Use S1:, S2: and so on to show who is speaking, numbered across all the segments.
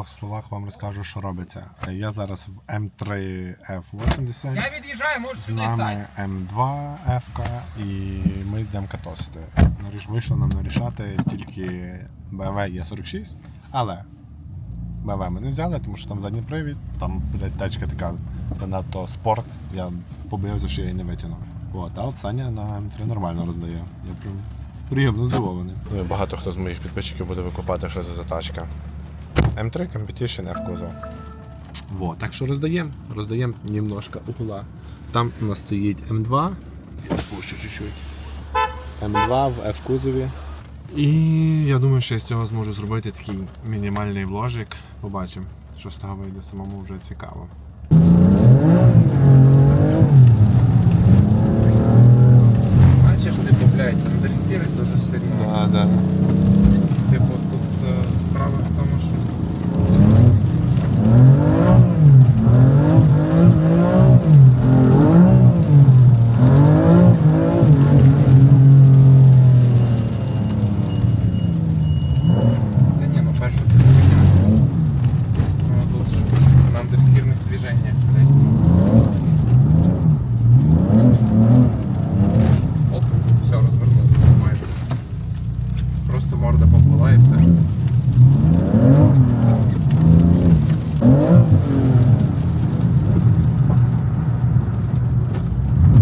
S1: двох словах вам розкажу, що робиться. Е, Я зараз в М3F80.
S2: Я від'їжджаю, можеш
S1: З
S2: сюди стати.
S1: М2 F і ми йдемо катосити. Вийшло нам нарішати тільки BMW E46, але BMW ми не взяли, тому що там задній привід, там блядь, тачка така занадто спорт. Я побоявся, що я її не витягну. От, а от Саня на М3 нормально роздає. Я прям приємно здивований. Ну, Багато хто з моїх підписчиків буде викупати, що це за тачка. М3 Competition F кузов. Во, так що роздаємо, роздаємо немножко угла. Там у нас стоїть М2. Я спущу чуть-чуть. М2 в F кузові. І я думаю, що я з цього зможу зробити такий мінімальний вложик. Побачимо, що з того вийде самому вже цікаво.
S2: Бачиш, типу, блядь, андерстірить дуже сильно.
S1: А, да.
S2: Типу, тут е, справа в тому, що. Та ні, ну перше це хуйня. Ну тут ж на андерстірних движеннях, блядь. Оп, все, розвернув майже. Просто морда поплила і все.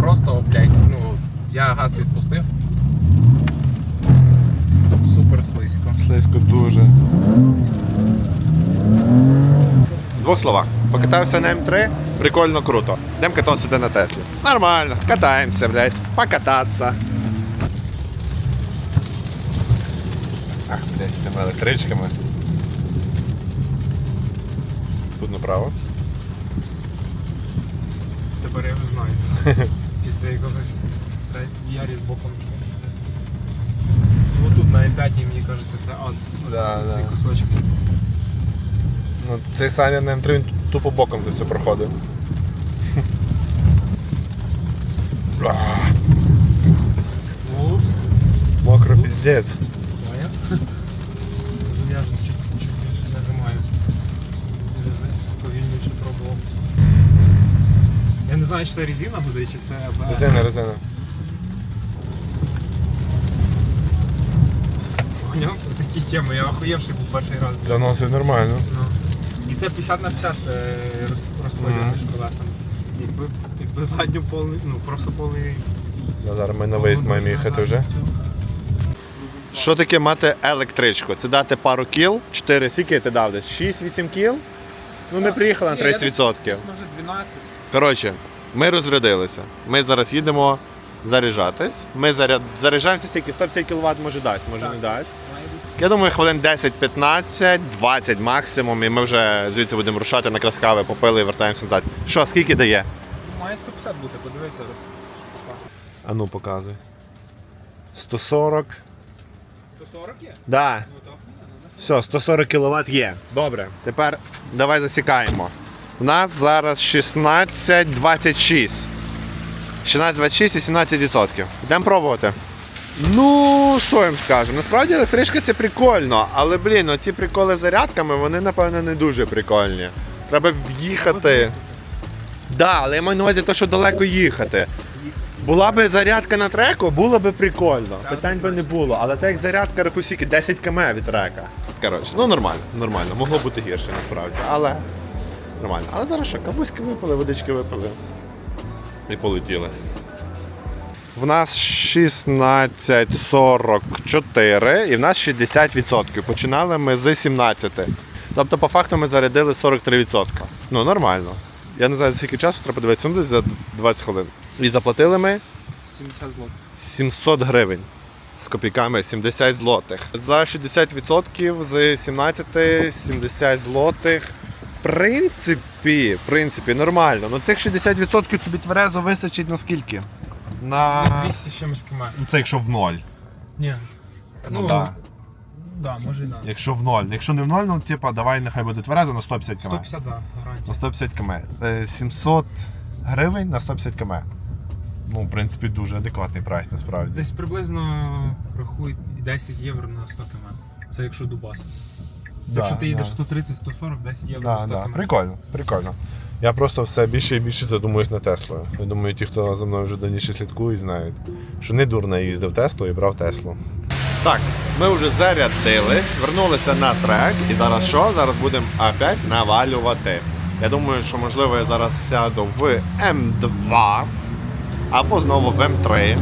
S2: Просто, блядь, ну, я газ відпустив. Супер слизько.
S1: Слизько дуже. В двох словах. Покатався на М3, прикольно круто. Йдемо кататися на Теслі. Нормально, катаємося, блядь, покататися. Ах, блядь, з тими електричками. Тут направо.
S2: Тепер я не знаю. Після якогось ярі з боком. Ну тут на М5, мені кажеться, це ад.
S1: Да,
S2: Ці-
S1: да.
S2: Ці кусочки.
S1: Ну, цей Саня на М3 він тупо боком це все проходив.
S2: Упс.
S1: Мокро піздець.
S2: Понял? Я ж чуть, чуть більше нажимаю. Повільніше пробував. Я не знаю, чи це резина буде, чи це АБС.
S1: Резина, резина.
S2: Поняв? Такі теми, я охуєвший був перший раз.
S1: Заносить нормально.
S2: Це 50 на 50 е, роз- розподіл між колесами. Якби, якби задню повний, ну просто повний.
S1: Ну, зараз ми на виїзд маємо їхати вже. Що таке мати електричку? Це дати пару кіл, 4 скільки ти дав десь? 6-8 кіл? Ну ми приїхали на 30%.
S2: Десь може 12.
S1: Коротше, ми розрядилися. Ми зараз їдемо заряджатись. Ми заряд... заряджаємося скільки? 150 кВт може дасть, може не дасть. Я думаю, хвилин 10-15, 20 максимум, і ми вже звідси будемо рушати на краскаве, попили і вертаємося назад. Що, скільки дає?
S2: Має 150 бути, подивись зараз.
S1: А ну показуй. 140.
S2: 140 є?
S1: Да. Все, 140 кВт є. Добре. Тепер давай засікаємо. У нас зараз 16,26. 16,26 18%. Йдемо пробувати. Ну, що їм скажу? Насправді електричка це прикольно, але блін, оці приколи з зарядками, вони, напевно, не дуже прикольні. Треба в'їхати. Да, але я маю на увазі те, що далеко їхати. Була би зарядка на треку, було би прикольно. Питань би не було. Але так як зарядка рахусіки 10 км від трека. Коротше, ну нормально, нормально. Могло бути гірше насправді. Але нормально. Але зараз що, кавуськи випили, водички випили. І полетіли. В нас 16.44 і в нас 60%. Починали ми з 17. Тобто, по факту ми зарядили 43%. Ну, нормально. Я не знаю, за скільки часу треба подивитися, ну десь за 20 хвилин. І заплатили ми
S2: 70 злот.
S1: 700 гривень. З копійками 70 злотих. За 60% з 17 70 злотих. В принципі, в принципі, нормально. Ну цих 60% тобі тверезо вистачить на скільки? На.
S2: 200 з чимось км.
S1: Ну це якщо в ноль.
S2: Ні.
S1: Ну, да.
S2: Да, може і да.
S1: Якщо в ноль. Якщо не в ноль, ну типа давай нехай буде тверезо на 150 км.
S2: 150, да, гарантія.
S1: На 150 км. Е, 700 гривень на 150 км. Ну, в принципі, дуже адекватний прайс насправді.
S2: Десь приблизно рахуй 10 євро на 100 км. Це якщо дубас. Якщо
S1: Да,
S2: ти їдеш
S1: да.
S2: 130-140, 10 євро.
S1: Да,
S2: на 100
S1: да.
S2: км.
S1: Прикольно, прикольно. Я просто все більше і більше задумуюсь на Теслу. Я думаю, ті, хто за мною вже давніше слідкують, знають, що не дурно їздив Теслу і брав Теслу. Так, ми вже зарядились, вернулися на трек, і зараз що? Зараз будемо опять навалювати. Я думаю, що можливо я зараз сяду в М2 або знову в М3.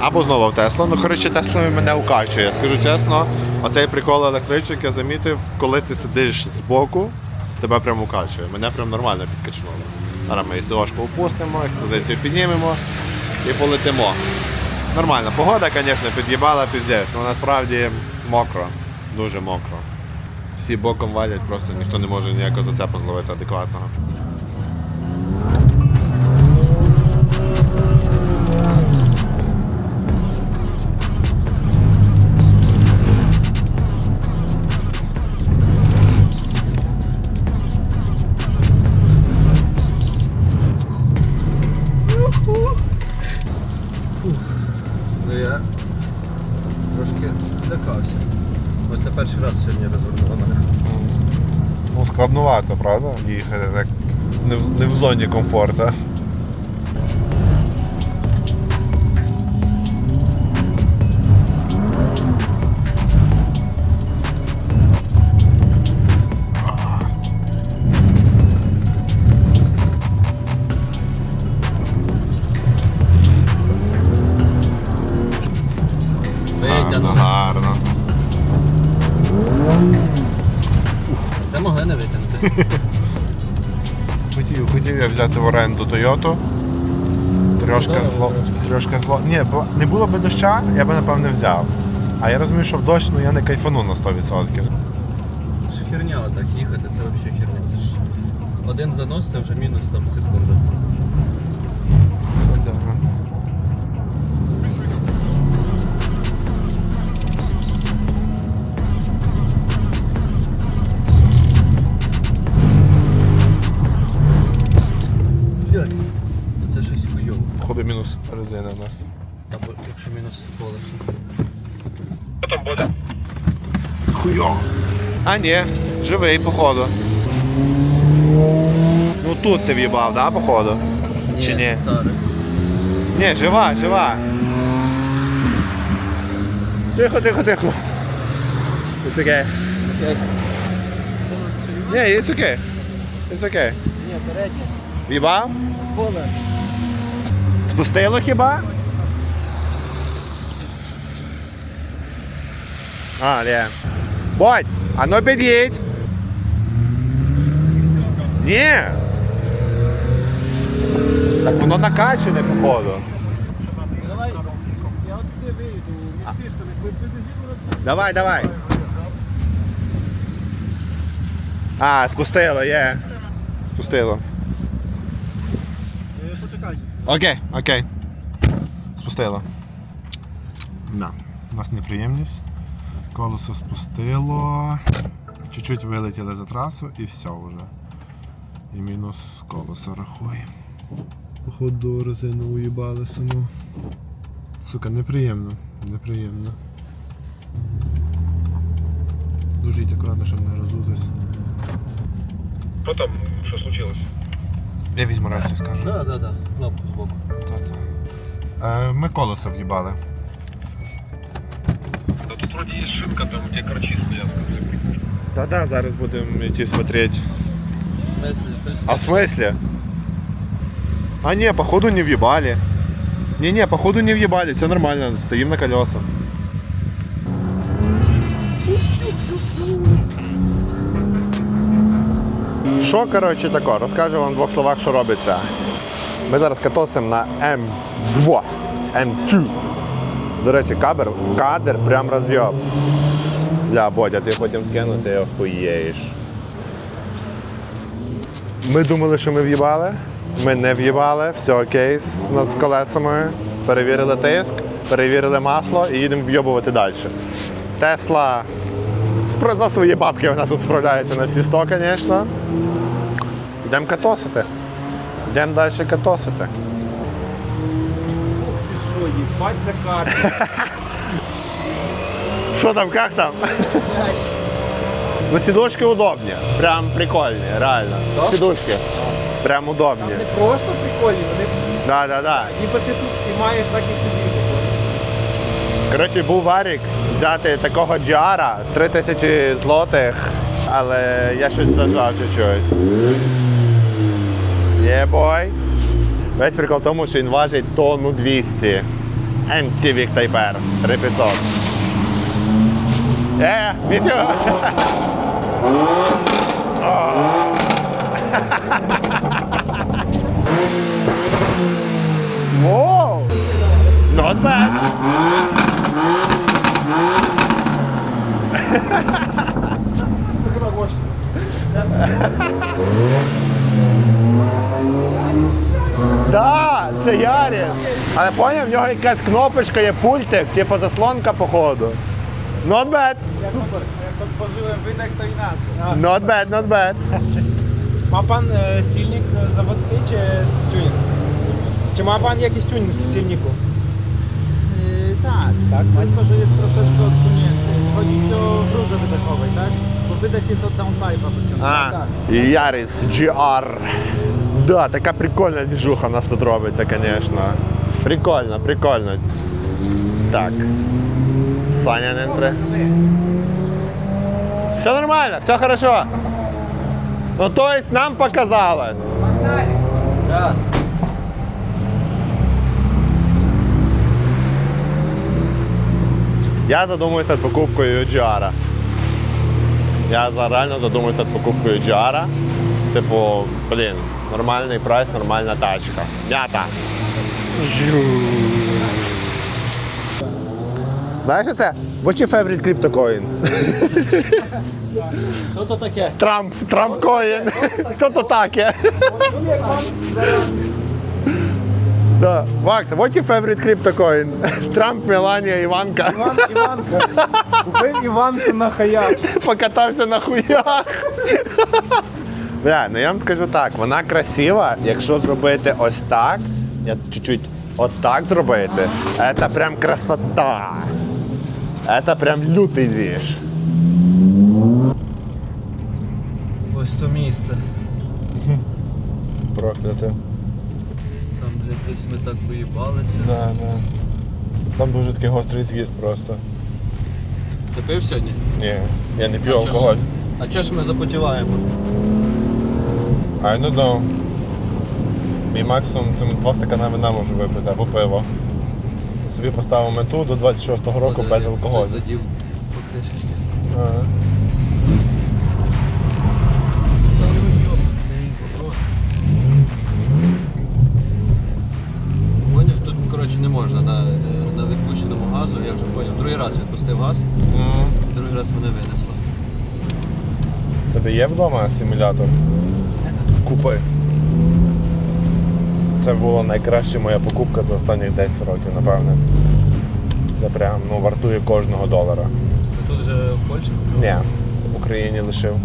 S1: Або знову в Теслу. Ну, коротше, Тесло мене укачує. Скажу чесно, оцей прикол електричок я замітив, коли ти сидиш збоку, тебе прям укачує. Мене прям нормально підкачнуло. Зараз ми СОшку опустимо, експозицію піднімемо і полетимо. Нормально, погода, звісно, під'їбала піздець, але насправді мокро, дуже мокро. Всі боком валять, просто ніхто не може ніякого зацепу зловити адекватного. Не в, не в зоні комфорту. Тойоту. Трошки зло.
S3: трошки.
S1: Зло. Ні, не було б доща, я би напевне взяв. А я розумію, що в дощ ну, я не кайфану на 100%.
S3: Це херня отак їхати, це взагалі херня. Це ж один занос це вже мінус там секунду.
S1: А ні, живий, походу. Ну тут ти в'їбав, да, походу? Чи ні?
S3: старе.
S1: Ні, жива, жива. Тихо, тихо, тихо. It's okay. Ні, it's okay. It's okay.
S3: Ні, переднє.
S1: В'їбав?
S3: Поле.
S1: Спустило хіба? А, ні. Бодь, а ну під'їдь. Ні. Так воно накачане, походу.
S3: Давай, я от туди вийду, між фішками, побіжимо
S1: Давай, давай. А, спустило, є. Спустило.
S3: Почекайте.
S1: Окей, окей. Спустило. Да. У нас неприємність. Колесо спустило. Чуть-чуть вилетіли за трасу і все вже. І мінус колесо рахує. Походу резину уїбали саму. Сука, неприємно. Неприємно. Дуже їдь акуратно, щоб не розутись.
S4: Що там, що случилось?
S1: Я візьму рацію, скажу.
S3: Так, так, так, кнопку збоку.
S1: Та-та. Е, ми колесо в'їбали
S4: Да тут вроде есть шинка, там где корчи стоят.
S1: Да-да, зараз будемо йти смотреть.
S3: В смислі, хтось...
S1: А в смысле? А не, походу не въебали. Не-не, походу не въебали, все нормально, стоим на колесах. Що, коротше, тако, розкажу вам в двох словах, що робиться. Ми зараз катосимо на М2. М2. До речі, кадр, кадр прям роз'єб. Бля, Бодя, ти потім скину, ти охуєєш. Ми думали, що ми в'їбали. Ми не в'їбали, все окей з- у нас з колесами. Перевірили тиск, перевірили масло і їдемо в'йобувати далі. Тесла за свої бабки вона тут справляється на всі 100, звісно. Йдемо катосити. Йдемо далі катосити.
S2: Їбать за карту?
S1: Що там, як там? Ну, сідушки удобні. Прям прикольні, реально.
S3: Так?
S1: Сідушки. Прям удобні.
S2: Вони просто прикольні, вони
S1: Да, да, да.
S2: ніби ти тут і маєш так і сидіти.
S1: Коротше, був варік взяти такого GR 3000 злотих, але я щось зажав чуть-чуть. Є бой. Весь прикол в тому, що він важить тонну 200. MTV Typer 3500. Е, нічого. Воу! Not bad. Да, це Ярі. Але поняв, в нього якась кнопочка є пультик, типу заслонка походу. Not bad.
S3: Jak otworzyłem wydech, to inaczej.
S1: Not bad, not bad.
S2: Ma pan e, silnik e, zawodski czy tuning? Czy ma pan jakiś tuning w silniku?
S3: Yy, tak,
S2: Tak,
S3: tylko że jest troszeczkę odsunięty. Chodzi ci o w wydechowej, tak? Bo wydech jest od downpipe'a wyciągnięty.
S1: А, і GR. Да, така прикольна движуха у нас тут робиться, звісно. Прикольно, прикольно. Так. Саня не при. Все нормально, все хорошо. Ну, то есть нам показалось.
S3: Raz.
S1: Я задумуюсь над покупкою GR. Я реально задумуюсь над покупкою GR. Типу, блін, нормальний прайс, нормальна тачка. М'ята. Знаєш що це? What's your favorite cryptocurrency?
S3: Co to takie?
S1: Трамп, Трамп коін. Що то таке? Да. Вакс, what your favorite cryptocurrency? Трамп, Меланія, Іванка.
S2: Іванка. Купив Іванку на хаят.
S1: Покатався на хуях. Бля, ну я вам скажу так, вона красива, якщо зробити ось так, я чуть-чуть отак зробити, це прям красота. Це прям лютий двіж.
S3: Ось то місце.
S1: Прокляте.
S3: Там де десь ми так поїбалися.
S1: Да, да. Там дуже такий гострий з'їзд просто.
S3: Ти пив сьогодні?
S1: Ні, я не п'ю
S3: А чо ж-
S1: алкоголь.
S3: А чого ж ми запотіваємо?
S1: I don't know. Мій максимум цим два стакана вина можу випити або пиво. Собі поставив мету до 26-го року без алкоголю.
S3: Задів по кришечки.
S1: Ага.
S3: Поняв? Тут, коротше, не можна на, на відпущеному газу, я вже поняв. Другий раз відпустив газ, другий раз мене винесло.
S1: Тебе є вдома симулятор? Купи. Це була найкраща моя покупка за останні 10 років, напевне. Це прям ну, вартує кожного долара.
S3: Ти тут вже в Польщі купив?
S1: Ні, в Україні лишив.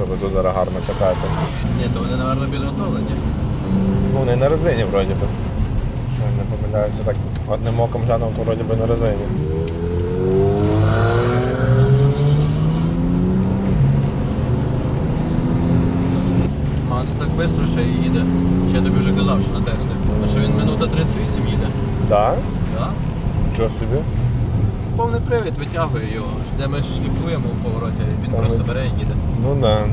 S1: Резину, щоб тут зараз гарно катати.
S3: Ні, то вони, мабуть, підготовлені.
S1: Ну, вони на резині вроді би. Що я не помиляюся, так одним оком глянув, то вроді би на резині.
S3: Макс так швидко ще їде. Ще я тобі вже казав, що на Теслі. Ну що він минута 38 їде.
S1: Да?
S3: Так?
S1: Нічого собі.
S3: Повний привід витягує його. Де ми шліфуємо в повороті, він
S1: Так.
S3: просто бере і їде.
S1: Ну да.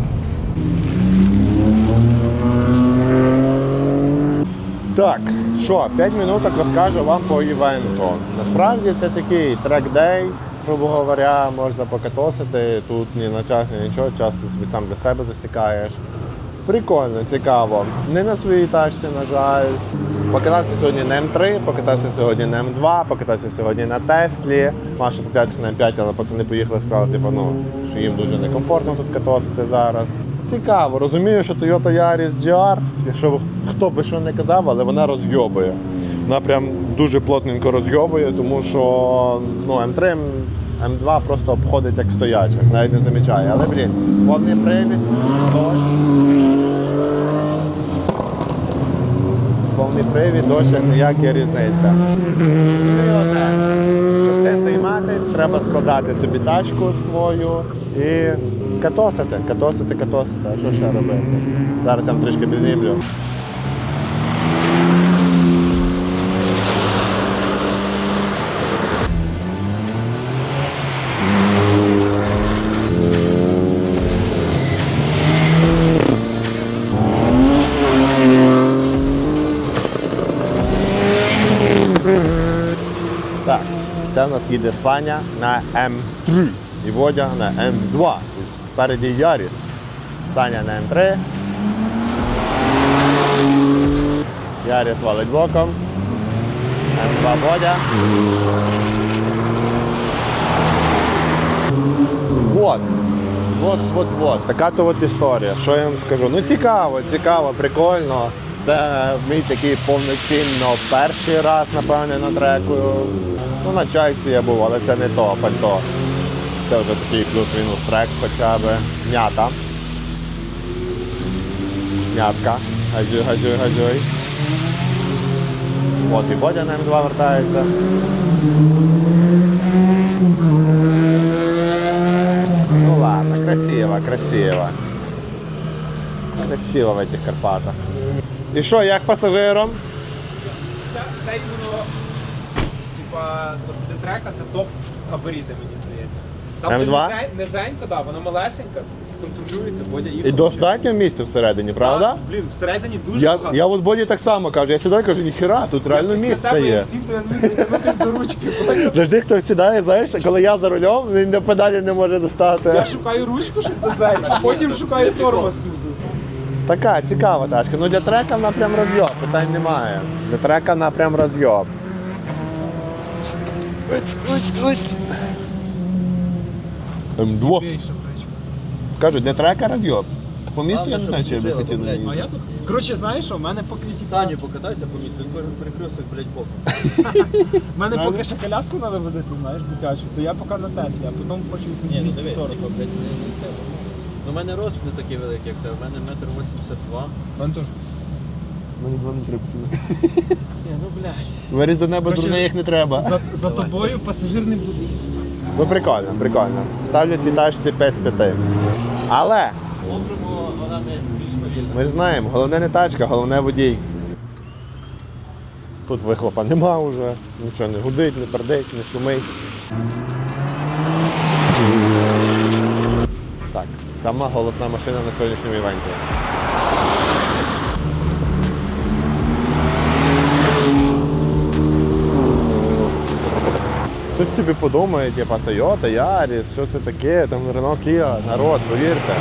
S1: Так, що, 5 минуток розкажу вам по івенту. Насправді це такий трек-дей, грубо говоря, можна покатосити. Тут ні на час, ні нічого, час собі сам для себе засікаєш. Прикольно, цікаво. Не на своїй тачці, на жаль. Покатався сьогодні на М3, покатався сьогодні на М2, покатався сьогодні на Теслі. Ще покататися на М5, але пацани поїхали, сказали, типу, ну, що їм дуже некомфортно тут катосити зараз. Цікаво, розумію, що Toyota Yaris GR, якщо хто би що не казав, але вона розйобує. Вона прям дуже плотненько розйобує, тому що ну, М3, М2 просто обходить як стоячих, навіть не замічає. Але, блін, повний привід. Повний привід, дощ ніяка різниця. Щоб цим займатися, треба складати собі тачку свою і катосити, катосити, катосити. А що ще робити? Зараз я вам трішки підзнімлю. В нас їде Саня на М3 і Водя на М2. І спереді Яріс. Саня на М3. Яріс валить боком. М2 Водя. Вот. Вот, вот, вот. Така то от історія. Що я вам скажу? Ну цікаво, цікаво, прикольно. Це мій такий повноцінно перший раз, напевне, на треку. Ну, на чайці я був, але це не то пальто. Це вже такий плюс-мінус трек хоча б. М'ята. М'ятка. Газюй, газюй, газюй. От і Бодя на М2 вертається. Ну ладно, красиво, красиво. Красиво в этих Карпатах. І що, як пасажирам?
S5: Це, це іменно, типа, для трека це топ габаріти, мені здається. Там
S1: М2?
S5: це низень- низенько, да, воно малесенько, контролюється, Бодя
S1: І достатньо місця всередині, правда?
S5: Блін, всередині дуже
S1: Я,
S5: багато.
S1: я от Боді так само кажу, я сідаю кажу, ніхера, тут реально
S5: Після
S1: місце
S5: тебе,
S1: є.
S5: як сів, то я не міг дотягнутися до ручки.
S1: Завжди хто сідає, знаєш, коли я за рулем, він до педалі не може достати.
S5: Я шукаю ручку, щоб за двері, а потім шукаю тормоз внизу.
S1: Така цікава тачка. Ну для трека вона прям розйоб, питань немає. Для трека вона прям розйоб. Уць, уць, уць. М2. Кажуть, для трека розйоб. По місту я не знаю, чи я би хотів на.
S5: А я тут, коротше, знаєш що, в мене поки типа,
S3: Саню покатайся по місту, він кожен перекресток, блядь, боком.
S5: в мене поки ще коляску треба возити, знаєш, дитячу, то я поки на Теслі, а потім хочу
S3: Ні, ну дивись,
S5: 240.
S3: типа, блядь, не, не це. Ну, у мене рост не такий великий, як тебе. У мене метр 82.
S5: Мене теж.
S1: Мені два не треба пацани.
S3: Ні, ну, блядь.
S1: Виріз до неба,
S5: Коротше,
S1: дурне їх не треба.
S5: За, за тобою пасажир не буде їздити.
S1: Ну прикольно, прикольно. Ставлю цій тачці 5 з 5. Але
S3: Обримо, вона не більш повільна.
S1: Ми ж знаємо, головне не тачка, головне водій. Тут вихлопа нема вже, нічого не гудить, не пердить, не шумить. Так, сама голосна машина на сьогоднішньому івенті. Хтось собі подумає, типа Toyota, Yaris, що це таке, там Renault Kia, народ, повірте.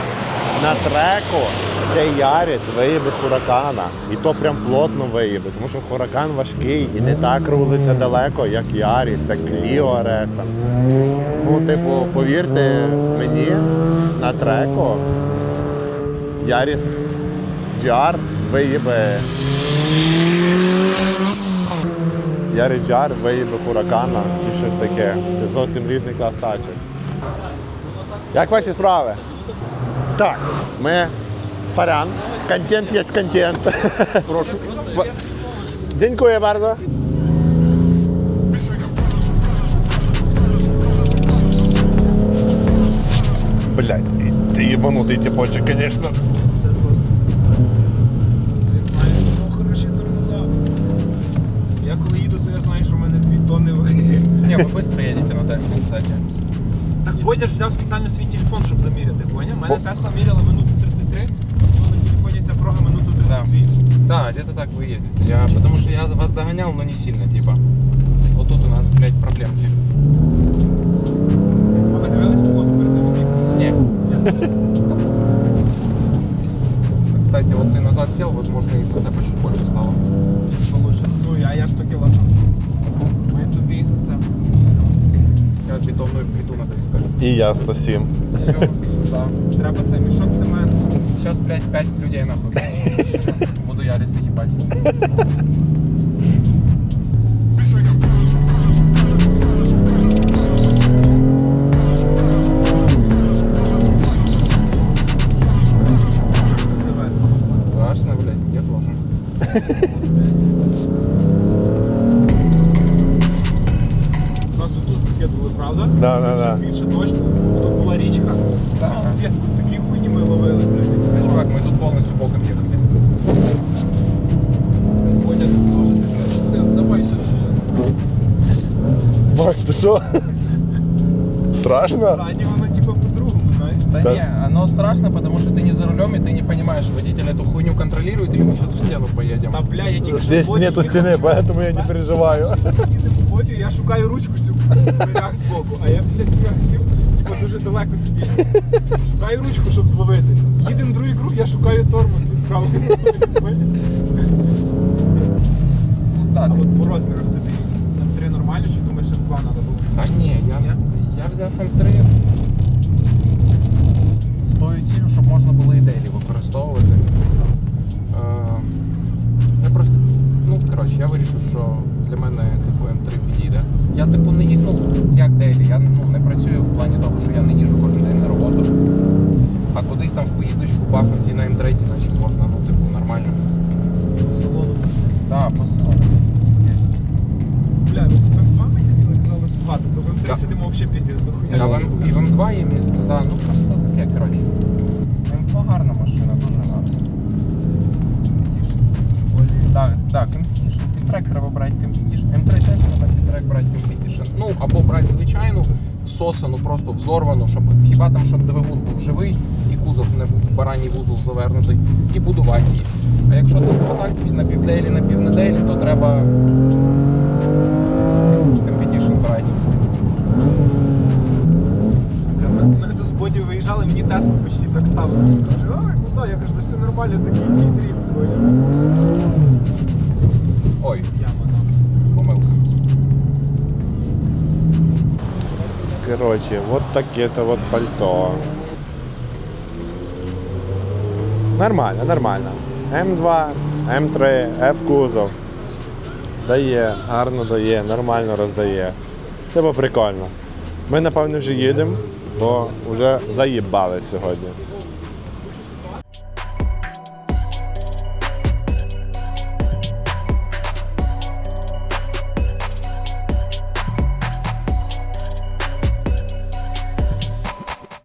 S1: На треку цей Яріс виїбе хуракана. І то прям плотно виїбе, тому що хуракан важкий і не так рулиться далеко, як Яріс, це Clio RS. Ну, типу, повірте мені, на треку Яріс GR виїбе. Яріс GR виїбе хуракана чи щось таке. Це зовсім різний клас тачок. Як ваші справи? Так, ми сорян. Контент є контент. Прошу. Дякую bardzo. Блять, ти єбанутий типочек, конечно.
S5: Ну, хороші тормоза. Я коли їду, то я знаю, що в мене дві тонни ваги.
S2: Не, вы быстро едете на Тесле, кстати.
S5: Так Бодя ж взяв спеціально свій телефон, щоб заміряти, поняв? У мене Тесла міряла минуту 33, і на телефоні ця прога минуту 32.
S2: Да, где-то так вы едете. Я, потому что я вас догонял, но не сильно, типа. Вот тут у нас, блядь, проблемки.
S5: А ви дивились погоду перед тим, як їхати?
S2: Не. Да. Кстати, вот ты назад сел, возможно, и зацепа чуть больше стало.
S5: Получше. Ну, я, я 100 кілограм. Ми тобі за це.
S2: Я бетонную плиту надо искать.
S1: І я 107.
S2: Все, да.
S5: Треба це мішок цементу.
S2: Сейчас, блядь, пять людей нахуй. Буду Яриса ебать.
S1: що? Страшно?
S5: Ззаді воно типу по-другому, знаєш.
S2: Да,
S1: Да.
S2: не, оно страшно, потому что ты не за рулем и ты не понимаешь, водитель эту хуйню контролирует или мы сейчас в стену поедем.
S5: Та бля, я тільки
S1: Здесь
S5: що в Бодю
S1: нету
S5: їхав,
S1: стіни, поэтому я не переживаю.
S5: Їдемо в Бодю, я шукаю ручку цю в дверях збоку, а я після сім'я сів, типу дуже далеко сидів. Шукаю ручку, щоб зловитись. Їдемо другий круг, я шукаю тормоз під правою. ногою.
S2: Ну
S5: А
S2: так.
S5: от по розмірах тобі там три нормально, чи думаєш, що два треба було?
S2: Та ні, я, я взяв М3 з тою цілею, щоб можна було і дейлі використовувати. Е, я просто, ну коротше, я вирішив, що для мене типу М3 підійде. Я типу не їду, ну, як дейлі, я ну, не працюю в плані того, що я не їжджу кожен день на роботу. А кудись там в поїздочку бахнути і на М3, наче можна, ну типу нормально.
S5: По салону.
S2: Так, по салону.
S5: Бля, ну тут там два ми сиділи, казали, що два, тобто в М3
S2: Да.
S5: сидимо взагалі піздець до хуя.
S2: А в М- і в М2 є місце, да, ну просто таке, коротше. М2 гарна машина, дуже гарна. Так, так, комфітішн. Півтрек треба брати комфітішн. М3 теж треба півтрек брати комфітішн. Ну, або брати звичайну, взорвану, щоб хіба там, щоб двигун був живий і кузов не був бараній вузол завернутий, і будувати її. А якщо тут отак на півделі, на півнеделі, то треба компетішн брати.
S5: Ми, тут з Боді виїжджали, мені Теслу почти так ставили. Він каже, ой, ну так, я кажу, все нормально, токійський дріфт.
S2: Ой,
S5: Яма
S1: Короче, вот таке-то вот пальто. Нормально, нормально. М2, М3, F-кузов. Дає, гарно дає, нормально роздає. Типу прикольно. Ми напевно вже їдемо, бо вже заїбали сьогодні.